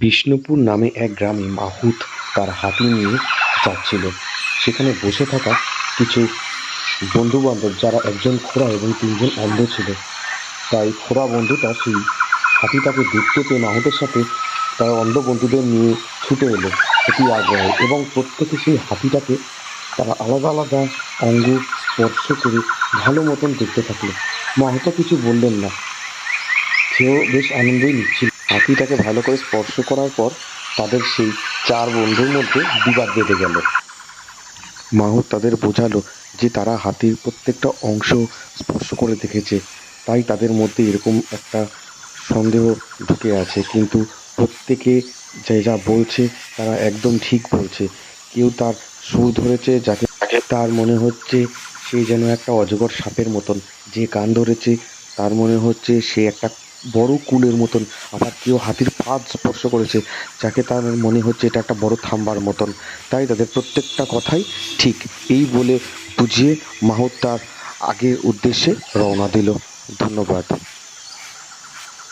বিষ্ণুপুর নামে এক গ্রামে মাহুত তার হাতি নিয়ে যাচ্ছিল। সেখানে বসে থাকা কিছু বন্ধুবান্ধব, যারা একজন খোড়া এবং তিনজন অন্ধ ছিল। তাই খোড়া বন্ধুটা সেই হাতিটাকে দেখতে পেয়ে মাহুতের সাথে তার অন্ধ বন্ধুদের নিয়ে ছুটে এলো অতি আগ্রহে এবং প্রত্যেকে সেই হাতিটাকে তারা আলাদা আলাদা অঙ্গ স্পর্শ করে ভালো মতন দেখতে থাকল। মাহুতো কিছু বললেন না। সেও বেশ আনন্দই নিচ্ছিল। হাতিটাকে ভালো করে স্পর্শ করার পর তাদের সেই চার বন্ধুর মধ্যে বিবাদ বেঁধে গেল। মাহুত তাদের বোঝালো যে তারা হাতির প্রত্যেকটা অংশ স্পর্শ করে দেখেছে, তাই তাদের মধ্যে এরকম একটা সন্দেহ ঢুকে আছে। কিন্তু প্রত্যেকে যে যা বলছে তারা একদম ঠিক বলছে। কেউ তার সুর ধরেছে যাকে তার মনে হচ্ছে সে যেন একটা অজগর সাপের মতন। যে কান ধরেছে তার মনে হচ্ছে সে একটা বড় কুলের মতন, আবার কেউ হাতির পাদ স্পর্শ করেছে, যাকে তার মনে হচ্ছে এটা একটা বড় থাম্বার মতন। তাই তাদের প্রত্যেকটা কথাই ঠিক। এই বলে বুঝিয়ে মাহুত তার আগের উদ্দেশ্যে রওনা দিল। ধন্যবাদ।